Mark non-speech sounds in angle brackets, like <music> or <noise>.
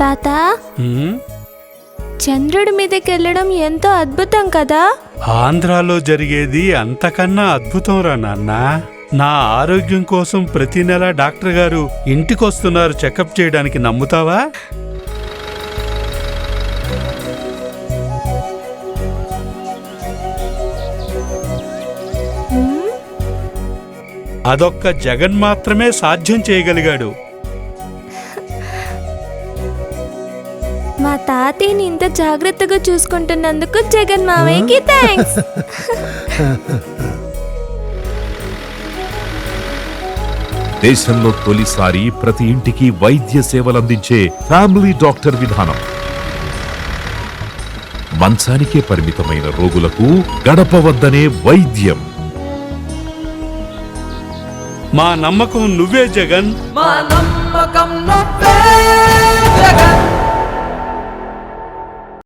తాత? చంద్రుడి మీదకి వెళ్ళడం ఎంతో అద్భుతం కదా? ఆంధ్రాలో జరిగేది అంతకన్నా అద్భుతం రా నాన్న. నా ఆరోగ్యం కోసం ప్రతి నెల డాక్టర్ గారు ఇంటికొస్తున్నారు చెకప్ చేయడానికి నమ్ముతావా? అదొక్క జగన్ మాత్రమే సాధ్యం చేయగలిగాడు. మా తాతయ్యని ఇంత జాగ్రత్తగా చూసుకుంటున్నందుకు జగన్ మావయ్యకి థ్యాంక్స్ <laughs> దేశంలో తొలిసారి ప్రతి ఇంటికి వైద్య సేవలందించే ఫ్యామిలీ డాక్టర్ విధానం. మంచానికే పరిమితమైన రోగులకు గడప వద్దనే వైద్యం. మా నమ్మకం నువ్వే జగన్. మా నమ్మకం నువ్వే.